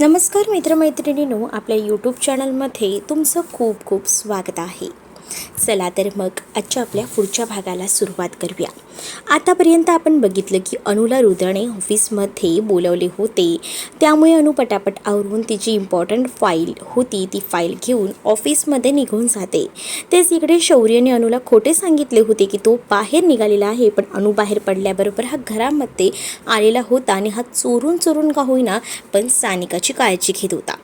नमस्कार मित्रमैत्रिणींनो आपल्या यूट्यूब चॅनलमध्ये तुमचं खूप खूप स्वागत आहे. चला तर मग आजच्या आपल्या पुढच्या भागाला सुरुवात करूया. आतापर्यंत आपण बघितलं की अनुला रुद्राने ऑफिसमध्ये बोलवले होते. त्यामुळे अनु पटापट आवरून तिची इम्पॉर्टंट फाईल होती ती फाईल घेऊन ऑफिसमध्ये निघून जाते. तेच इकडे शौर्यने अनुला खोटे सांगितले होते की तो बाहेर निघालेला आहे पण अनु बाहेर पडल्याबरोबर हा घरामध्ये आलेला होता आणि हा चोरून चोरून का होईना पण सानिकाची काळजी घेत होता.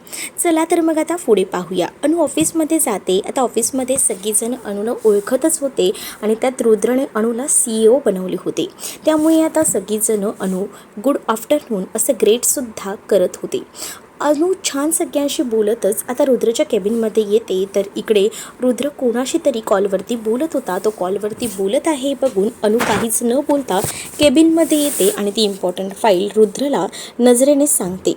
चला तर मग आता पुढे पाहूया. अनु ऑफिसमध्ये जाते. आता ऑफिसमध्ये सगळेजण अनुला ओळखतच होते आणि त्यात रुद्रने अनुला सी ओ बनवले होते. त्यामुळे आता सगळीजणं अनु गुड आफ्टरनून असं ग्रेटसुद्धा करत होते. अनु छान सगळ्यांशी बोलतच आता रुद्रच्या केबिनमध्ये येते. तर इकडे रुद्र कोणाशी तरी कॉलवरती बोलत होता. तो कॉलवरती बोलत आहे. बघून अनु काहीच न बोलता केबिनमध्ये येते आणि ती इम्पॉर्टंट फाईल रुद्रला नजरेने सांगते.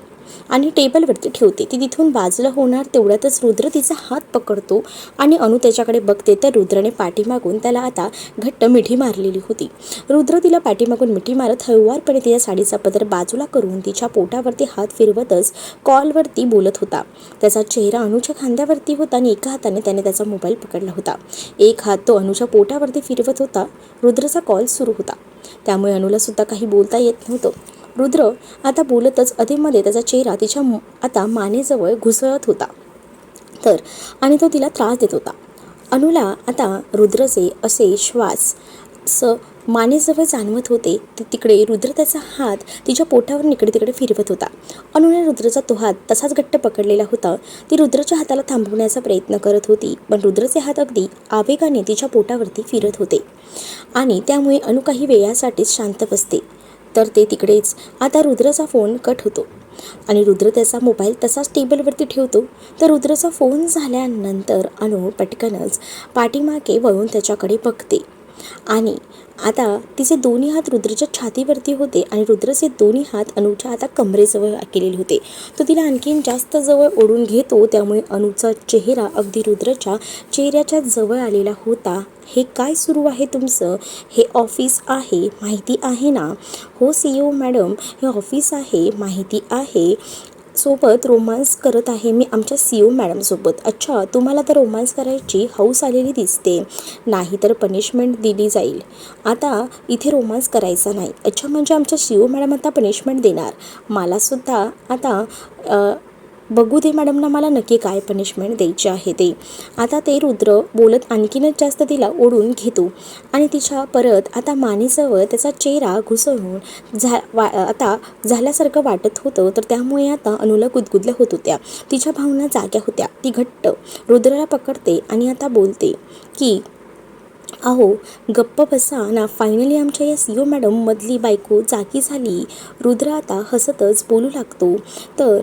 आणि टेबलवरती ठेवते. ती तिथून बाजूला होणार तेवढ्यातच रुद्र तिचा हात पकडतो आणि अनु त्याच्याकडे बघते. तर रुद्रने पाठीमागून त्याला आता घट्ट मिठी मारलेली होती. रुद्र तिला पाठीमागून मिठी मारत हळूवारपणे तिच्या साडीचा पदर बाजूला करून तिच्या पोटावरती हात फिरवतच कॉलवरती बोलत होता. त्याचा चेहरा अनुच्या खांद्यावरती होता आणि एका हाताने त्याने त्याचा मोबाईल पकडला होता. एक हात तो अनुच्या पोटावरती फिरवत होता. रुद्रचा कॉल सुरू होता. त्यामुळे अनुला सुद्धा काही बोलता येत नव्हतं. रुद्र आता बोलतच अधेमध्ये त्याचा चेहरा तिच्या आता मानेजवळ घुसळत होता. तर आणि तो तिला त्रास देत होता. अनुला आता रुद्रचे असे श्वास स मानेजवळ जाणवत होते तिकडे रुद्र त्याचा हात तिच्या पोटावर निकडे तिकडे फिरवत होता. अनुने रुद्रचा तो हात तसाच घट्ट पकडलेला होता. ती रुद्रच्या हाताला थांबवण्याचा प्रयत्न करत होती पण रुद्रचे हात अगदी आवेगाने तिच्या पोटावरती फिरत होते. आणि त्यामुळे अनु काही वेळासाठीच शांत बसते. तर ते तिकडेच. आता रुद्रचा फोन कट होतो. आणि रुद्र त्याचा मोबाईल तसाच टेबलवरती ठेवतो. तर रुद्रचा फोन झाल्यानंतर अनु पटकनच पाठीमागे वळून त्याच्याकडे बघते. आणि आता तिचे दोन्ही हात रुद्रच्या छातीवरती होते आणि रुद्रचे दोन्ही हात अनुच्या आता कमरेजवळ केलेले होते. तो तिला आणखीन जास्त जवळ ओढून घेतो त्यामुळे अनुचा चेहरा अगदी रुद्रच्या चेहऱ्याच्या जवळ आलेला होता. हे काय सुरू आहे तुमचं? हे ऑफिस आहे माहिती आहे ना? हो सी ओ मॅडम हे ऑफिस आहे माहिती आहे. सोबत रोमांस करत आहे मी आमच्या सी ओ मॅडमसोबत. अच्छा तुम्हाला तर रोमांस करायची हौस आलेली दिसते. नाही तर पनिशमेंट दिली जाईल. आता इथे रोमांस करायचा नाही. अच्छा म्हणजे आमच्या सी ओ मॅडम आता पनिशमेंट देणार. मलासुद्धा आता बघू दे मॅडमना मला नक्की काय पनिशमेंट द्यायची आहे ते. आता ते रुद्र बोलत आणखीनच जास्त तिला ओढून घेतो. आणि तिच्या परत आता मानेजवळ त्याचा चेहरा घुसळून झा वा आता झाल्यासारखं वाटत होतं तर त्यामुळे आता अनुला गुदगुदल्या होत होत्या. तिच्या भावना जाग्या होत्या. ती घट्ट रुद्राला पकडते आणि आता बोलते की अहो गप्प बसा ना फायनली आमच्या या सी ओ मॅडम मधली बायको जागी झाली. रुद्र आता हसतच बोलू लागतो. तर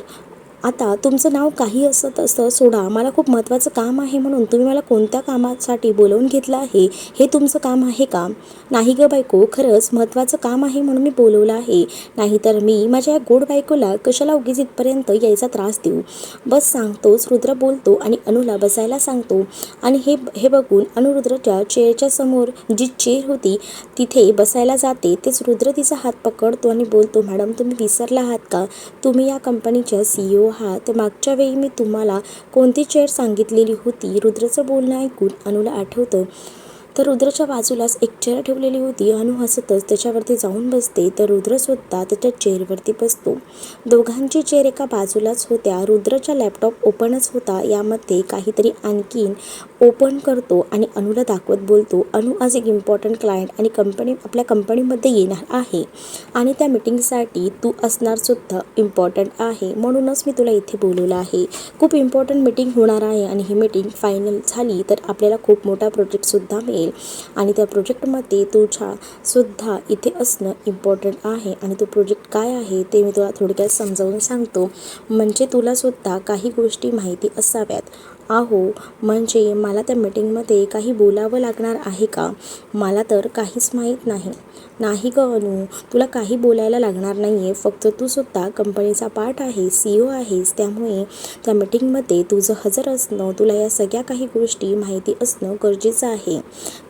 आता तुमचं नाव काही असत असतं सोडा. मला खूप महत्त्वाचं काम आहे म्हणून तुम्ही मला कोणत्या कामासाठी बोलवून घेतलं आहे हे तुमचं काम आहे का? नाही गं बायको खरंच महत्त्वाचं काम आहे म्हणून मी बोलवलं आहे. नाहीतर मी माझ्या या गोड बायकोला कशाला उगीच इथपर्यंत यायचा त्रास देऊ? बस सांगतोच रुद्र बोलतो आणि अनुला बसायला सांगतो. आणि हे हे बघून अनुरुद्रच्या चेअरच्या समोर जी चेअर होती तिथे बसायला जाते. तेच रुद्र तिचा हात पकडतो आणि बोलतो मॅडम तुम्ही विसरला आहात का? तुम्ही या कंपनीच्या सी ओ आहात मागच्या वेळी मी तुम्हाला कोणती चेअर सांगितलेली होती? रुद्रचं बोलणं ऐकून अनुला आठवतं. तर रुद्रच्या बाजूलाच एक चेअर ठेवलेली होती. अनु हसतच त्याच्यावरती जाऊन बसते. तर रुद्रसुद्धा त्याच्या चेअरवरती बसतो. दोघांची चेअर एका बाजूलाच होत्या. रुद्रचा लॅपटॉप ओपनच होता. यामध्ये काहीतरी आणखीन ओपन करतो आणि अनुला दाखवत बोलतो अनु आज एक इम्पॉर्टंट क्लायंट आणि कंपनी आपल्या कंपनीमध्ये येणार आहे आणि त्या मिटिंगसाठी तू असणारसुद्धा इम्पॉर्टंट आहे. म्हणूनच मी तुला इथे बोलवलं आहे. खूप इम्पॉर्टंट मिटिंग होणार आहे आणि ही मिटिंग फायनल झाली तर आपल्याला खूप मोठा प्रोजेक्टसुद्धा मिळेल. आणि त्या प्रोजेक्टमध्ये तुझ्या सुद्धा इथे असणं इम्पॉर्टंट आहे. आणि तो प्रोजेक्ट काय आहे ते मी तुला थोडक्यात समजावून सांगतो. म्हणजे तुलासुद्धा काही गोष्टी माहिती असाव्यात. आहो म्हणजे मला त्या मीटिंगमध्ये काही बोलावं लागणार आहे का? मला तर काहीच माहीत नाही. नाही ग अनु तुला काही बोलायला लागणार नाही आहे फक्त तू सुद्धा कंपनीचा पार्ट आहेस सी ओ आहेस. त्यामुळे त्या मीटिंगमध्ये तुझं हजर असणं तुला या सगळ्या काही गोष्टी माहिती असणं गरजेचं आहे.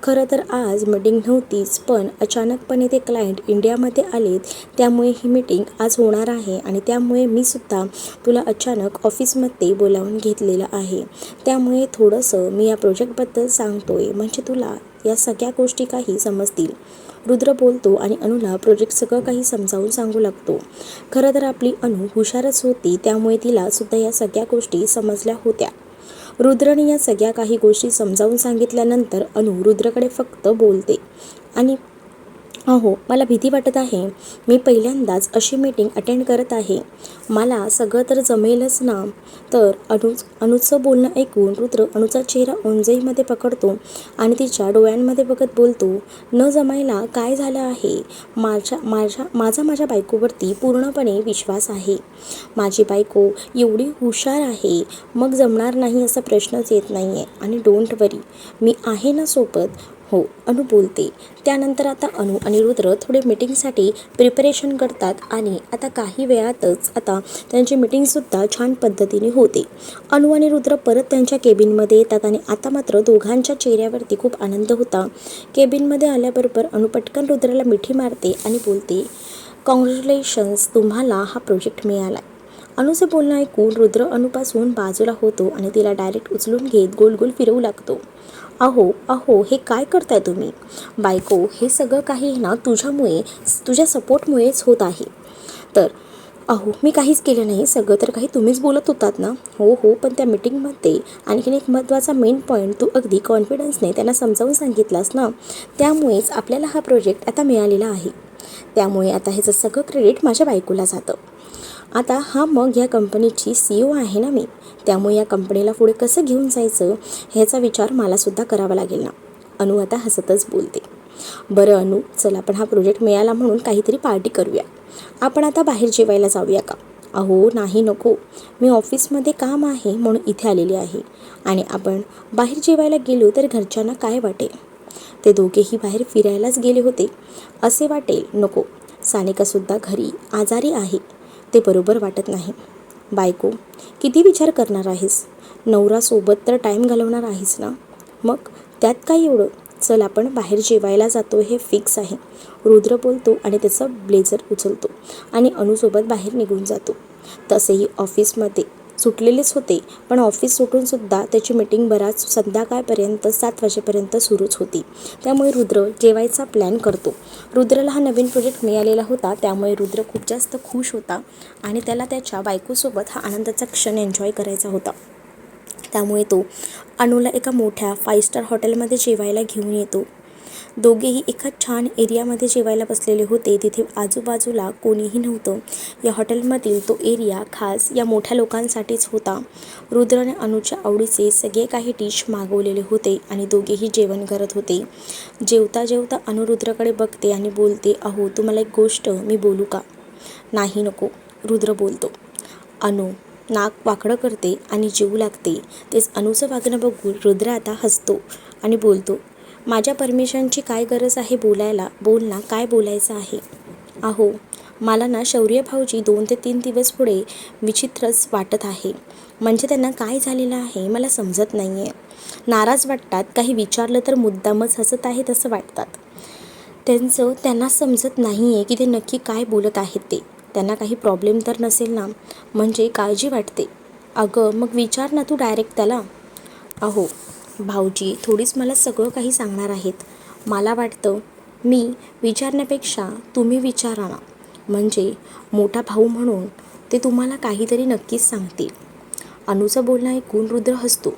खरं तर आज मीटिंग नव्हतीच पण अचानकपणे ते क्लायंट इंडियामध्ये आलेत. त्यामुळे ही मीटिंग आज होणार आहे आणि त्यामुळे मी सुद्धा तुला अचानक ऑफिसमध्ये बोलावून घेतलेलं आहे. त्यामुळे थोडंसं मी या प्रोजेक्टबद्दल सांगतोय. म्हणजे तुला या सगळ्या गोष्टी काही समजतील. रुद्र बोलतो आणि अनुला प्रोजेक्ट सगळं काही समजावून सांगू लागतो. खरं तर आपली अनु हुशारच होती त्यामुळे तिला सुद्धा या सगळ्या गोष्टी समजल्या होत्या. रुद्रने या सगळ्या काही गोष्टी समजावून सांगितल्यानंतर अनु रुद्रकडे फक्त बोलते आणि अहो मला भीती वाटत आहे. मी पहिल्यांदाच अशी मीटिंग अटेंड करत आहे. मला सगळं तर जमेलच ना. तर अनु अनुचं बोलणं ऐकून रुद्र अनुचा चेहरा ओंजईमध्ये पकडतो आणि तिच्या डोळ्यांमध्ये बघत बोलतो न जमायला काय झालं आहे? माझ्या माझ्या माझा माझ्या बायकोवरती पूर्णपणे विश्वास आहे. माझी बायको एवढी हुशार आहे. मग जमणार नाही असा प्रश्नच येत नाही आहे आणि डोंट वरी मी आहे ना सोबत. हो अनु बोलते. त्यानंतर आता अनु आणि रुद्र थोडे मीटिंगसाठी प्रिपरेशन करतात आणि आता काही वेळातच आता त्यांची मीटिंगसुद्धा छान पद्धतीने होते. अनु आणि रुद्र परत त्यांच्या केबिनमध्ये येतात आणि आता मात्र दोघांच्या चेहऱ्यावरती खूप आनंद होता. केबिनमध्ये आल्याबरोबर अनु पटकन रुद्राला मिठी मारते आणि बोलते कॉंग्रॅच्युलेशन्स तुम्हाला हा प्रोजेक्ट मिळाला अनुचं बोलणं ऐकून रुद्र अनुपासून बाजूला होतो आणि तिला डायरेक्ट उचलून घेत गोल गोल फिरवू लागतो. अहो अहो हे काय करताय तुम्ही? बायको हे सगळं काही ना तुझ्यामुळे तुझ्या सपोर्टमुळेच होत आहे. तर अहो मी काहीच केलं नाही सगळं तर काही तुम्हीच बोलत होतात ना? हो हो पण त्या मीटिंगमध्ये आणखीन एक महत्त्वाचा मेन पॉईंट तू अगदी कॉन्फिडन्सने त्यांना समजावून सांगितलास ना? त्यामुळेच आपल्याला हा प्रोजेक्ट आता मिळालेला आहे. त्यामुळे आता ह्याचं सगळं क्रेडिट माझ्या बायकोला जातं. आता हा मग या कंपनीची सी ओ आहे ना मी? त्यामुळे या कंपनीला पुढे कसं घेऊन जायचं? ह्याचा विचार मलासुद्धा करावा लागेल ना. अनु आता हसतच बोलते. बरं अनु चल आपण हा प्रोजेक्ट मिळाला म्हणून काहीतरी पार्टी करूया. आपण आता बाहेर जेवायला जाऊया का? अहो नाही नको. मी ऑफिसमध्ये काम आहे म्हणून इथे आलेली आहे. आणि आपण बाहेर जेवायला गेलो तर घरच्यांना काय वाटेल? ते दोघेही बाहेर फिरायलाच गेले होते. असे वाटेल नको. सानिकासुद्धा घरी आजारी आहे. ते बरोबर वाटत नाही. बायको किती विचार करणार आहेस? नवरासोबत तर टाईम घालवणार आहेस ना? मग त्यात काय एवढं? चल आपण बाहेर जेवायला जातो हे फिक्स आहे. रुद्र बोलतो आणि त्याचं ब्लेझर उचलतो आणि अनुसोबत बाहेर निघून जातो. तसेही ऑफिसमध्ये सुटलेलेच होते. पण ऑफिस सुटूनसुद्धा त्याची मीटिंग बराच संध्याकाळपर्यंत सात वाजेपर्यंत सुरूच होती. त्यामुळे रुद्र जेवायचा प्लॅन करतो. रुद्रला हा नवीन प्रोजेक्ट मिळालेला होता. त्यामुळे रुद्र खूप जास्त खुश होता आणि त्याला त्याच्या बायकोसोबत हा आनंदाचा क्षण एन्जॉय करायचा होता. त्यामुळे तो अनुला एका मोठ्या फाईव्ह स्टार हॉटेलमध्ये जेवायला घेऊन येतो. दोघेही एका छान एरियामध्ये जेवायला बसलेले होते. तिथे आजूबाजूला कोणीही नव्हतं. या हॉटेलमधील तो एरिया खास या मोठ्या लोकांसाठीच होता. रुद्रने अनुच्या आवडीचे सगळे काही डिश मागवलेले होते आणि दोघेही जेवण करत होते. जेवता जेवता अनुरुद्रकडे बघते आणि बोलते अहो तुम्हाला एक गोष्ट मी बोलू का? नाही नको रुद्र बोलतो. अनु नाक वाकडं करते आणि जेवू लागते. तेच अनुचं वागणं बघून रुद्र आता हसतो आणि बोलतो माझ्या परमिशनची काय गरज आहे बोलायला? बोल ना काय बोलायचं आहे? आहो मला ना शौर्य भाऊजी दोन ते तीन दिवस पुढे विचित्रच वाटत आहे. म्हणजे त्यांना काय झालेलं आहे मला समजत नाही आहे नाराज वाटतात काही विचारलं तर मुद्दामच हसत आहे असं वाटतात. त्यांचं त्यांना समजत नाही आहे की ते नक्की काय बोलत आहेत ते. त्यांना काही प्रॉब्लेम तर नसेल ना? म्हणजे काळजी वाटते. अगं मग विचार ना तू डायरेक्ट त्याला. अहो भाऊजी थोडीच मला सगळं काही सांगणार आहेत. मला वाटतं मी विचारण्यापेक्षा तुम्ही विचारा ना. म्हणजे मोठा भाऊ म्हणून ते तुम्हाला काहीतरी नक्कीच सांगतील. अनुचं बोलणं ऐकून रुद्र हसतो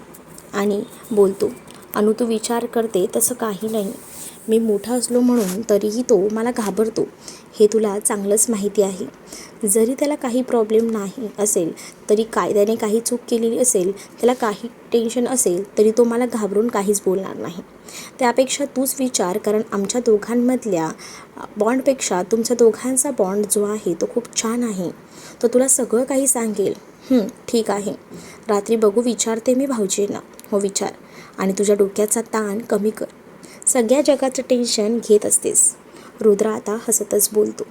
आणि बोलतो अनु तू विचार करते तसं काही नाही. मी मोठा असलो म्हणून तरीही तो मला घाबरतो. हे तुला चांगलंच माहिती आहे. जरी त्याला काही प्रॉब्लेम नाही असेल तरी कायद्याने काही चूक केलेली असेल त्याला काही टेन्शन असेल तरी तो मला घाबरून काहीच बोलणार नाही. त्यापेक्षा तूच विचार कारण आमच्या दोघांमधल्या बॉन्डपेक्षा तुमच्या दोघांचा बॉन्ड जो आहे तो खूप छान आहे. तो तुला सगळं काही सांगेल. ठीक आहे. रात्री बघू विचारते मी भाऊजींना. हो विचार. आणि तुझ्या डोक्याचा ताण कमी कर. सगळ्या जगाचं टेन्शन घेत असतेस. रुद्र आता हसतच बोलतो.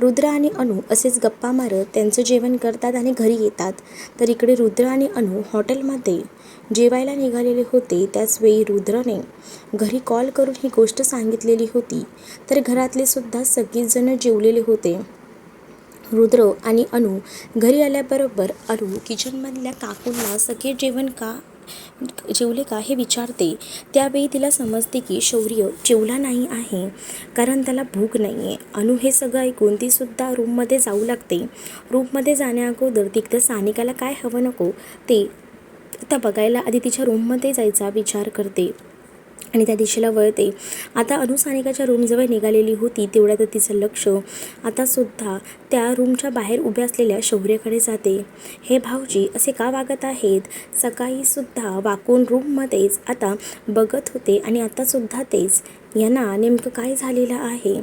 रुद्र आणि अनु असेच गप्पा मारत त्यांचं जेवण करतात आणि घरी येतात. तर इकडे रुद्र आणि अनु हॉटेलमध्ये जेवायला निघालेले होते. त्याचवेळी रुद्रने घरी कॉल करून ही गोष्ट सांगितलेली होती. तर घरातले सुद्धा सगळीच जेवलेले होते. रुद्र आणि अनु घरी आल्याबरोबर अनु किचनमधल्या काकूंना सगळे जेवण का जेवले का हे विचारते. त्यावेळी तिला समजते की शौर्य जेवला नाही आहे कारण त्याला भूक नाही आहे अनु हे सगळं ऐकून तीसुद्धा रूममध्ये जाऊ लागते. रूममध्ये जाण्याअगोदर तिकडं सानिकाला काय हवं नको ते आता बघायला आधी तिच्या रूममध्ये जायचा विचार करते. आणि त्या दिशेला वळते आता अनुसानिकाच्या रूमजवळ निघालेली होती तेवढ्यात तिचं लक्ष. आता सुद्धा त्या रूमच्या बाहेर उभ्या असलेल्या शौर्यकडे जाते. हे भाऊजी असे का वागत आहेत? सकाळीसुद्धा वाकून रूममध्येच आता बघत होते आणि आतासुद्धा तेच. यांना नेमकं काय झालेलं आहे?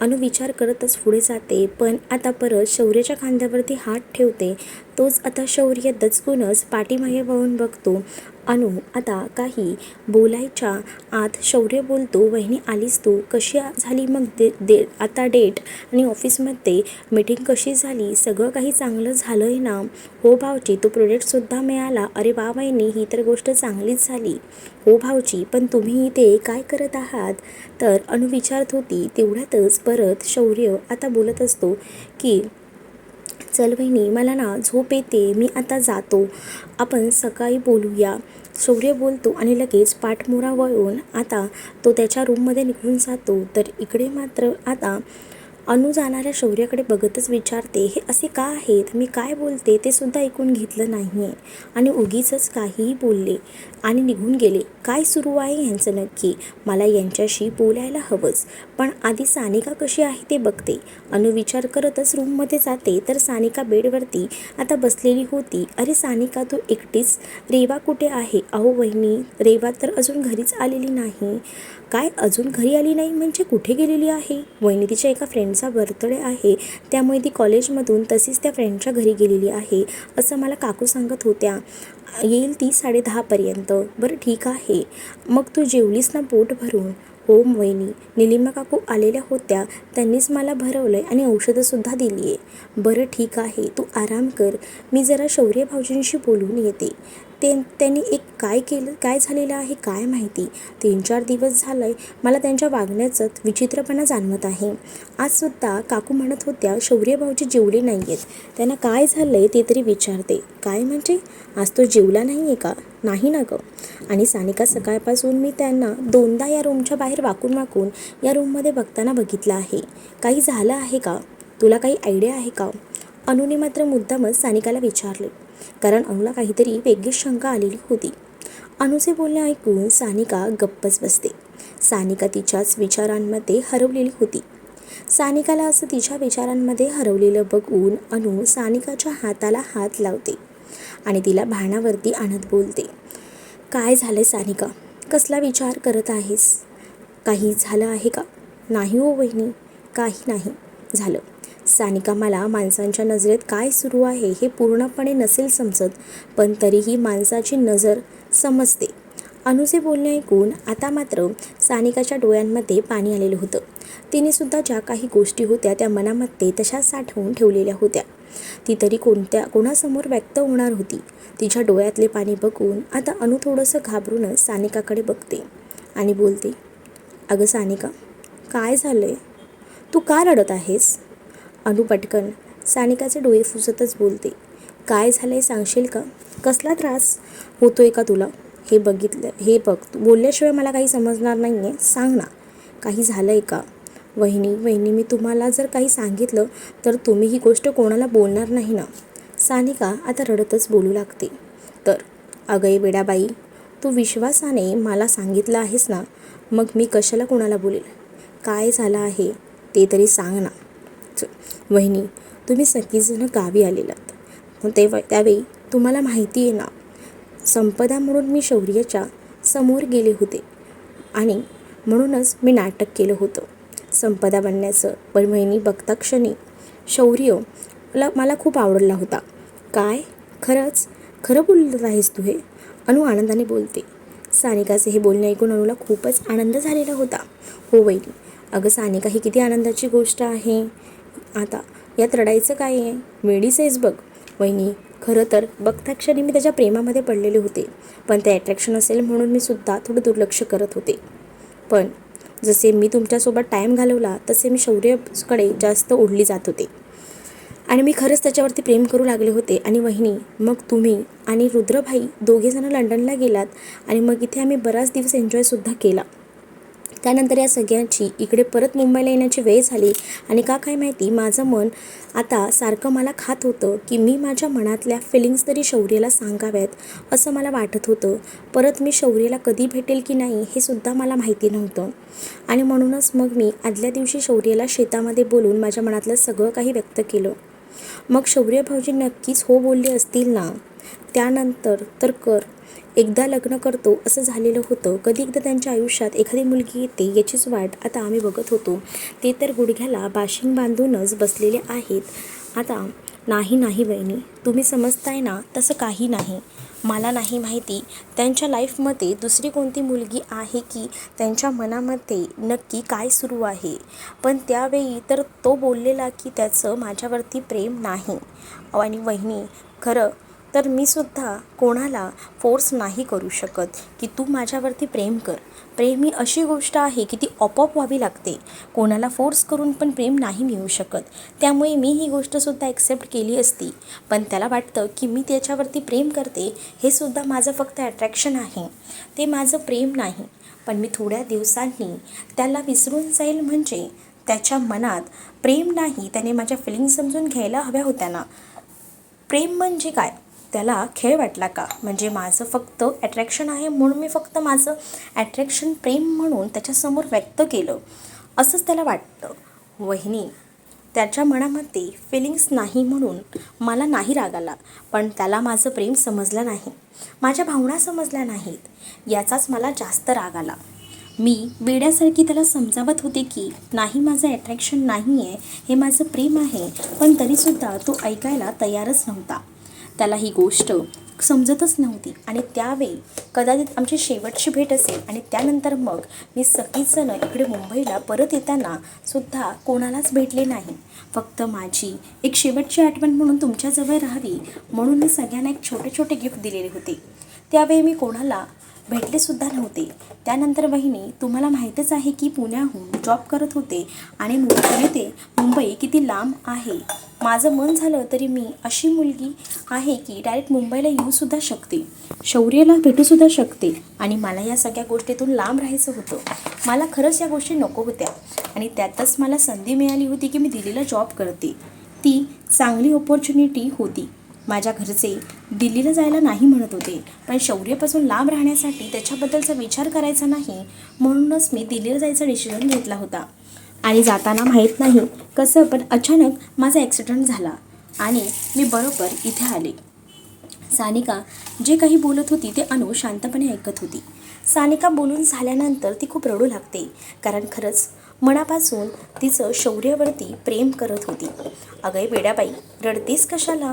अनु विचार करतच पुढे जाते पण आता परत शौर्याच्या खांद्यावरती हात ठेवते. तोच आता शौर्य दचकूनच पाठीमागे वळून बघतो. अनु आता काही बोलायच्या आत शौर्य बोलतो वहिनी आलीस तू कशी झाली मग दे दे आता डेट? आणि ऑफिसमध्ये मीटिंग कशी झाली? सगळं काही चांगलं झालं आहे ना? हो भाऊजी तो प्रोडक्टसुद्धा मिळाला. अरे वा वहिनी ही तर गोष्ट चांगलीच झाली. हो भाऊजी पण तुम्ही इथे काय करत आहात? तर अनु विचारत होती तेवढ्यातच परत शौर्य आता बोलत असतो की चल वहिनी मला ना झोप येते मी आता जातो. आपण सकाळी बोलूया. शौर्य बोलतो आणि लगेच पाठमोरा वळून आता तो त्याच्या रूममध्ये निघून जातो. तर इकडे मात्र आता अनु जाणाऱ्या शौर्याकडे बघतच विचारते हे असे का आहेत? मी काय बोलते? ते सुद्धा ऐकून घेतलं नाही आहे आणि उगीचच काहीही बोलले. आणि निघून गेले. काय सुरू आहे यांचं नक्की? मला यांच्याशी बोलायला हवंच. पण आधी सानिका कशी आहे ते बघते. अनु विचार करतच रूममध्ये जाते तर सानिका बेडवरती आता बसलेली होती. अरे सानिका तू एकटीच? रेवा कुठे आहे? अहो वहिनी रेवा तर अजून घरीच आलेली नाही. काय अजून घरी आली नाही म्हणजे कुठे गेलेली आहे? वहिनी तिच्या एका फ्रेंडचा बर्थडे आहे. त्यामुळे ती कॉलेजमधून तशीच त्या फ्रेंडच्या घरी गेलेली आहे असं मला काकू सांगत होत्या. येईल ती साडेदहापर्यंत बरं ठीक आहे. मग तू जेवलीस ना पोट भरून? हो वहिनी. निलिमा काकू आलेल्या होत्या. त्यांनीच मला भरवलं आहे आणि औषधंसुद्धा दिली आहे बरं ठीक आहे. तू आराम कर. मी जरा शौर्य भाऊजींशी बोलून येते. ते त्यांनी एक काय केलं काय झालेलं आहे काय माहिती? तीन चार दिवस झालं आहे मला त्यांच्या वागण्याचं विचित्रपणा जाणवत आहे. आजसुद्धा काकू म्हणत होत्या शौर्य भाऊजी जेवले नाही आहेत त्यांना काय झालं आहे ते तरी विचारते. काय म्हणजे? आज तो जेवला नाही आहे का? नाही ना गं. आणि सानिका सकाळपासून मी त्यांना दोनदा या रूमच्या बाहेर वाकून वाकून या रूममध्ये बघताना बघितलं आहे. काही झालं आहे का? तुला काही आयडिया आहे का? अनुने मात्र मुद्दामच सानिकाला विचारले. कारण अनुला काहीतरी वेगळीच शंका आलेली होती. अनुचे बोलणे ऐकून सानिका गप्पच बसते. सानिका तिच्याच विचारांमध्ये हरवलेली होती. सानिकाला असं तिच्या विचारांमध्ये हरवलेलं बघून अनु सानिकाच्या हाताला हात लावते आणि तिला भाणावरती आणत बोलते. काय झालंय सानिका? कसला विचार करत आहेस? काही झालं आहे का? नाही हो वहिनी काही नाही. झालं. सानिका मला माणसांच्या नजरेत काय सुरू आहे हे पूर्णपणे नसेल समजत पण तरीही माणसाची नजर समजते. अनुचे बोलणे ऐकून आता मात्र सानिकाच्या डोळ्यांमध्ये पाणी आलेलं होतं. तिने सुद्धा ज्या काही गोष्टी होत्या त्या मनामध्ये तशाच साठवून ठेवलेल्या होत्या. ती तरी कोणत्या कोणासमोर व्यक्त होणार होती? तिच्या डोळ्यातले पाणी बघून आता अनु थोडंसं घाबरूनच सानिकाकडे बघते आणि बोलते अगं सानिका काय झालं आहे तू का रडत आहेस? अनु पटकन सानिकाचे डोळे फुसतच बोलते. काय झालं आहे सांगशील का? कसला त्रास होतो आहे का तुला? हे बघितलं हे बघ. तू बोलल्याशिवाय मला काही समजणार नाही आहे सांग ना. काही झालं आहे का? वहिनी वहिनी मी तुम्हाला जर काही सांगितलं तर तुम्ही ही गोष्ट कोणाला बोलणार नाही ना? सानिका आता रडतच बोलू लागते. तर अगय बेडाबाई तू विश्वासाने मला सांगितलं आहेस ना मग मी कशाला कोणाला बोलेल? काय झालं आहे? ते तरी सांग ना. वहिनी तुम्ही सगळीजणं गावी आलेलात. मग तेव्हा त्यावेळी तुम्हाला माहिती आहे ना संपदा म्हणून मी शौर्याच्या समोर गेले होते. आणि म्हणूनच मी नाटक केलं होतं. संपदा बनण्याचं पण वहिनी बघता क्षणी शौर्य मला खूप आवडला होता. काय? खरंच? खरं बोलत आहेस तू हे? अनु आनंदाने बोलते. सानिकाचे हे बोलणे ऐकून अनुला खूपच आनंद झालेला होता. हो वहिनी. अगं सानिका ही किती आनंदाची गोष्ट आहे. आता यात रडायचं काय आहे? वेडीच आहेस बघ. वहिनी खरं तर बघताक्षणी मी त्याच्या प्रेमामध्ये पडलेले होते. पण ते अट्रॅक्शन असेल म्हणून मी सुद्धा थोडं दुर्लक्ष करत होते. पण जसे मी तुमच्यासोबत टाईम घालवला तसे मी शौर्यकडे जास्त ओढली जात होते. आणि मी खरंच त्याच्यावरती प्रेम करू लागले होते. आणि वहिनी मग तुम्ही आणि रुद्रभाई दोघेजणं लंडनला गेलात आणि मग इथे आम्ही बराच दिवस एन्जॉयसुद्धा केला. त्यानंतर या सगळ्यांची इकडे परत मुंबईला येण्याची वेळ झाली आणि का काय माहिती माझं मन आता सारखं मला खात होतं की मी माझ्या मनातल्या फिलिंग्स तरी शौर्यला सांगाव्यात असं मला वाटत होतं. परत मी शौर्यला कधी भेटेल की नाही हे सुद्धा मला माहिती नव्हतं. आणि म्हणूनच मग मी आदल्या दिवशी शौर्यला शेतामध्ये बोलून माझ्या मनातलं सगळं काही व्यक्त केलं. मग शौर्य भाऊजी नक्कीच हो बोलले असतील ना? त्यानंतर तर कर. एकदा लग्न करतो असं झालेलं होतं. कधी एकदा त्यांच्या आयुष्यात एखादी मुलगी येते याचीच वाट आता आम्ही बघत होतो. ते तर गुडघ्याला बाशिंग बांधूनच बसलेले आहेत. आता नाही नाही बहिणी. तुम्ही समजताय ना तसं काही नाही. मला नाही माहिती. त्यांच्या लाईफमध्ये दुसरी कोणती मुलगी आहे की त्यांच्या मनामध्ये नक्की काय सुरू आहे? पण त्यावेळी तर तो बोललेला की त्याचं माझ्यावरती प्रेम नाही. आणि वहिनी खरं तर मी सुद्धा कोणाला फोर्स नाही करू शकत की तू माझ्यावरती प्रेम कर. प्रेम ही अशी गोष्ट आहे की ती आपोआप व्हावी लागते. कोणाला फोर्स करून पण प्रेम नाही मिळू शकत. त्यामुळे मी ही गोष्टसुद्धा ॲक्सेप्ट केली असती. पण त्याला वाटतं की मी त्याच्यावरती प्रेम करते हे सुद्धा माझं फक्त अट्रॅक्शन आहे. ते माझं प्रेम नाही. पण मी थोड्या दिवसांनी त्याला विसरून जाईल म्हणजे त्याच्या मनात प्रेम नाही त्याने माझ्या फिलिंग समजून घ्यायला हव्या होत्या ना. प्रेम म्हणजे काय? त्याला खेळ वाटला का? म्हणजे माझं फक्त अट्रॅक्शन आहे म्हणून मी फक्त माझं अट्रॅक्शन प्रेम म्हणून त्याच्यासमोर व्यक्त केलं. असंच त्याला वाटतं. वहिनी त्याच्या मनामध्ये फिलिंग्स नाही म्हणून मला नाही राग आला पण त्याला माझं प्रेम समजलं नाही. माझ्या भावना समजल्या नाहीत. याचाच मला जास्त राग आला. मी वेड्यासारखी त्याला समजावत होते की नाही माझं अट्रॅक्शन नाही आहे हे माझं प्रेम आहे. पण तरीसुद्धा तो ऐकायला तयारच नव्हता. त्याला ही गोष्ट समजतच नव्हती. आणि त्यावेळी कदाचित आमची शेवटची भेट असेल आणि त्यानंतर मग मी सगळीजणं इकडे मुंबईला परत येताना सुद्धा कोणालाच भेटले नाही. फक्त माझी एक शेवटची आठवण म्हणून तुमच्याजवळ राहावी म्हणून मी सगळ्यांना एक छोटे छोटे गिफ्ट दिलेले होते. त्यावेळी मी कोणाला भेटलेसुद्धा नव्हते. त्यानंतर वहिनी तुम्हाला माहीतच आहे की पुण्याहून जॉब करत होते आणि मुंबई पुणे ते मुंबई किती लांब आहे? माझं मन झालं तरी मी अशी मुलगी आहे की डायरेक्ट मुंबईला येऊसुद्धा शकते. शौर्याला भेटूसुद्धा शकते. आणि मला या सगळ्या गोष्टीतून लांब राहायचं होतं. मला खरंच या गोष्टी नको होत्या. आणि त्यातच मला संधी मिळाली होती की मी दिल्लीला जॉब करते. ती चांगली ऑपॉर्च्युनिटी होती. माझ्या घरचे दिल्लीला जायला नाही म्हणत होते. पण शौर्यपासून लांब राहण्यासाठी त्याच्याबद्दलचा विचार करायचा नाही म्हणूनच मी दिल्लीला जायचा डिसिजन घेतला होता. आणि जाताना माहीत नाही कसं पण अचानक माझा ॲक्सिडेंट झाला आणि मी बरोबर इथे आले. सानिका जे काही बोलत होती ते अनु शांतपणे ऐकत होती. सानिका बोलून झाल्यानंतर ती खूप रडू लागते कारण खरंच मनापासून तिचं शौर्यावरती प्रेम करत होती. अगं वेड्याबाई रडतेस कशाला?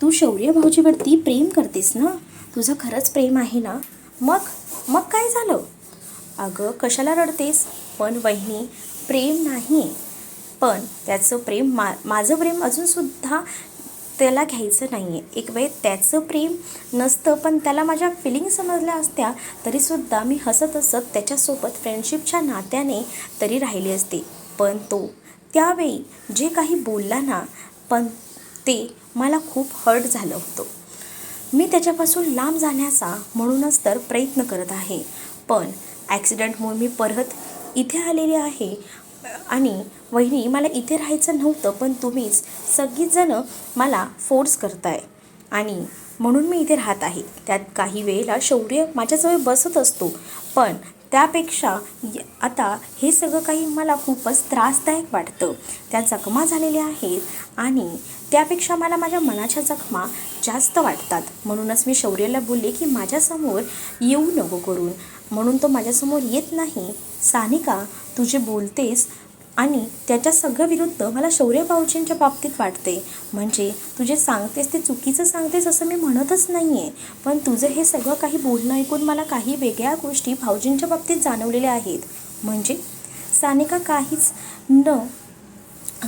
तू शौर्य भाऊजीवरती प्रेम करतेस ना? तुझं खरंच प्रेम आहे ना? मग? मग काय झालं? अगं कशाला रडतेस? पण वहिनी प्रेम नाही पण त्याचं प्रेम मा माझं प्रेम अजूनसुद्धा त्याला घ्यायचं नाही आहे एक वेळ त्याचं प्रेम नसतं पण त्याला माझ्या फिलिंग समजल्या असत्या तरीसुद्धा मी हसत हसत त्याच्यासोबत फ्रेंडशिपच्या नात्याने तरी राहिली असते. पण तो त्यावेळी जे काही बोलला ना पण ते मला खूप हर्ट झालं होतं. मी त्याच्यापासून लांब जाण्याचा म्हणूनच तर प्रयत्न करत आहे पण ॲक्सिडेंटमुळे मी परत इथे आलेले आहे. आणि वहिनी मला इथे राहायचं नव्हतं पण तुम्हीच सगळीजणं मला फोर्स करताय. आणि म्हणून मी इथे राहत आहे. त्यात काही वेळेला शौर्य माझ्याजवळ बसत असतो. पण त्यापेक्षा य- आता हे सगळं काही मला खूपच त्रासदायक वाटतं. त्या जखमा झालेल्या आहेत आणि त्यापेक्षा मला माझ्या मनाच्या जखमा जास्त वाटतात. म्हणूनच मी शौर्याला बोलले की माझ्यासमोर येऊ नको करून. म्हणून तो माझ्यासमोर येत नाही. सानिका तू जे बोलतेस आणि त्याच्या सगळ्या विरुद्ध मला शौर्य भाऊजींच्या बाबतीत वाटते. म्हणजे तू जे सांगतेस ते चुकीचं सांगतेस असं मी म्हणतच नाही आहे पण तुझं हे सगळं काही बोलणं ऐकून मला काही वेगळ्या गोष्टी भाऊजींच्या बाबतीत जाणवलेल्या आहेत. म्हणजे सानिका काहीच न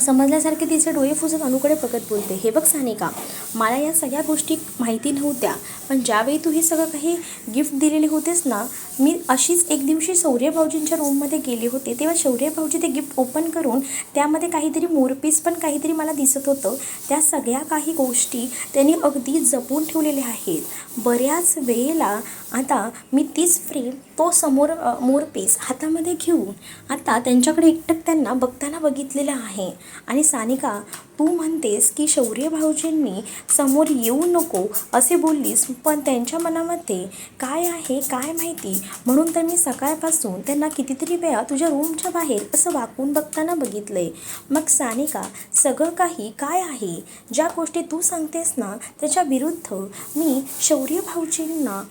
समजल्यासारखे तिचे डोळे फुजत अनुकडे बघत बोलते. हे बघ सानिका मला या सगळ्या गोष्टी माहिती नव्हत्या पण ज्यावेळी तू हे सगळं काही गिफ्ट दिलेले होतेस ना मी अशीच एक दिवशी शौर्य भाऊजींच्या रूममध्ये गेले होते. तेव्हा शौर्य भाऊजी ते गिफ्ट ओपन करून त्यामध्ये काहीतरी मोरपीस पण काहीतरी मला दिसत होतं. त्या सगळ्या काही गोष्टी त्यांनी अगदी जपून ठेवलेल्या आहेत. बऱ्याच वेळेला आता मी तीच फ्रेम तो समोर मोरपीस हातामध्ये घेऊन आता त्यांच्याकडे एकटक त्यांना बघताना बघितलेलं आहे. आणि सानिका तू म्हणतेस की शौर्य भाऊजींनी समोर येऊ नको असे बोललीस पण त्यांच्या मनामध्ये काय आहे काय माहिती? म्हणून तर मी सकाळपासून त्यांना कितीतरी वेळा तुझ्या रूमच्या बाहेर असं वाकून बघताना बघितलंय. मग सानिका सगळं काही काय आहे? ज्या गोष्टी तू सांगतेस ना त्याच्या विरुद्ध मी शौर्य भाऊजींना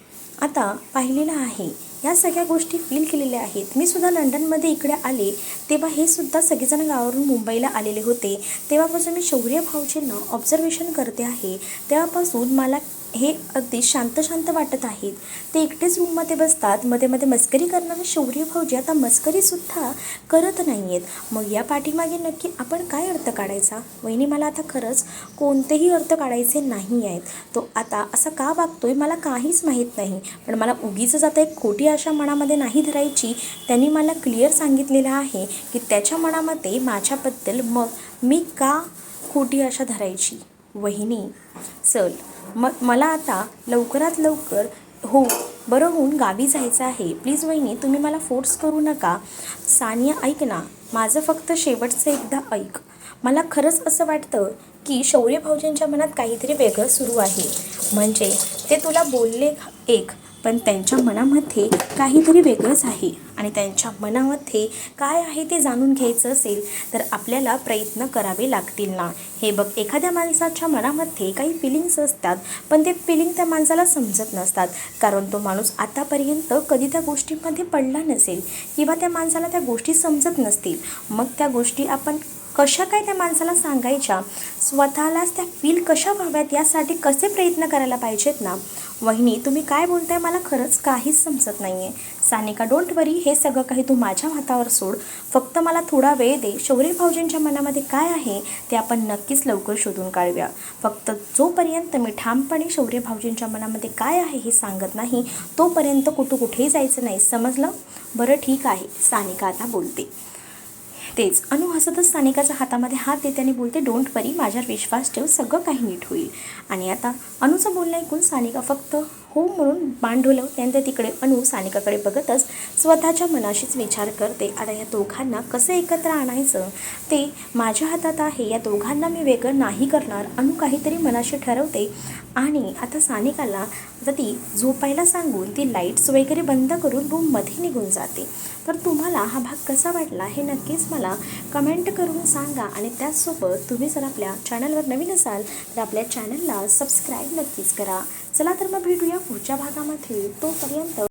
आता पाहिलेलं आहे. या सगळ्या गोष्टी फील केलेल्या आहेत. मी सुद्धा लंडनमध्ये इकडे आले तेव्हा हे सुद्धा सगळेजण गावावरून मुंबईला आलेले होते. तेव्हापासून मी शौर्य भाऊजींना ऑब्झर्वेशन करते आहे. तेव्हापासून मला हे अगदी शांत शांत वाटत आहेत. ते एकटेच रूममध्ये बसतात. मध्ये मध्ये मस्करी करणारे शौर्य भाऊजी आता मस्करीसुद्धा करत नाही आहेत मग या पाठीमागे नक्की आपण काय अर्थ काढायचा? वहिनी मला आता खरंच कोणतेही अर्थ काढायचे नाही आहेत तो आता असं का वागतोय मला काहीच माहीत नाही. पण मला उगीच आता एक खोटी आशा मनामध्ये नाही धरायची. त्यांनी मला क्लिअर सांगितलेलं आहे की त्याच्या मनामध्ये माझ्याबद्दल मग मी का खोटी आशा धरायची? वहिनी चल. म मला आता लवकरात लवकर हो बरं होऊन गावी जायचं आहे. प्लीज वहिनी तुम्ही मला फोर्स करू नका. सानिया ऐक ना. माझं फक्त शेवटचं एकदा ऐक. मला खरंच असं वाटतं की शौर्य भाऊजींच्या मनात काहीतरी वेगळं सुरू आहे. म्हणजे ते तुला बोलले एक पण त्यांच्या मनामध्ये काहीतरी वेगळंच आहे. आणि त्यांच्या मनामध्ये काय आहे ते जाणून घ्यायचं असेल तर आपल्याला प्रयत्न करावे लागतील ना. हे बघ एखाद्या माणसाच्या मनामध्ये काही फिलिंग्स असतात पण ते फिलिंग त्या माणसाला समजत नसतात. कारण तो माणूस आतापर्यंत कधी त्या गोष्टीमध्ये पडला नसेल किंवा त्या माणसाला त्या गोष्टी समजत नसतील. मग त्या गोष्टी आपण कशा काय त्या माणसाला सांगायच्या? स्वतःलाच त्या फील कशा व्हाव्यात? यासाठी कसे प्रयत्न करायला पाहिजेत ना? वहिनी तुम्ही काय बोलताय मला खरंच काहीच समजत नाही आहे सानिका डोंट वरी हे सगळं काही तू माझ्या हातावर सोड. फक्त मला थोडा वेळ दे. शौर्य भाऊजींच्या मनामध्ये काय आहे ते आपण नक्कीच लवकर शोधून काढूया. फक्त जोपर्यंत मी ठामपणे शौर्य भाऊजींच्या मनामध्ये काय आहे हे सांगत नाही तोपर्यंत कुठं कुठेही जायचं नाही. समजलं? बरं ठीक आहे. सानिका आता बोलते. तेच. अनु हसतच सानिकाच्या हातामध्ये हात देते आणि बोलते डोंट वरी माझ्यावर विश्वास ठेव सगळं काही नीट होईल. आणि आता अनुचं बोलणं ऐकून सानिका फक्त हो म्हणून बाण ढोलव त्यानंतर तिकडे अनु सानिकाकडे बघतच स्वतःच्या मनाशीच विचार करते आता या दोघांना कसं एकत्र आणायचं? ते माझ्या हातात आहे या दोघांना मी वेगळं नाही करणार. अनु काहीतरी मनाशी ठरवते आणि आता सानिकाला आता ती झोपायला सांगून ती लाईट्स वगैरे बंद करून रूममध्ये निघून जाते. तर तुम्हाला हा भाग कसा वाटला हे नक्कीच मला कमेंट करून सांगा आणि त्याचसोबत तुम्ही जर आपल्या चॅनलवर नवीन असाल तर आपल्या चॅनलला सबस्क्राईब नक्कीच करा. चला तर मग भेटूया पुढच्या भागामध्ये. तोपर्यंत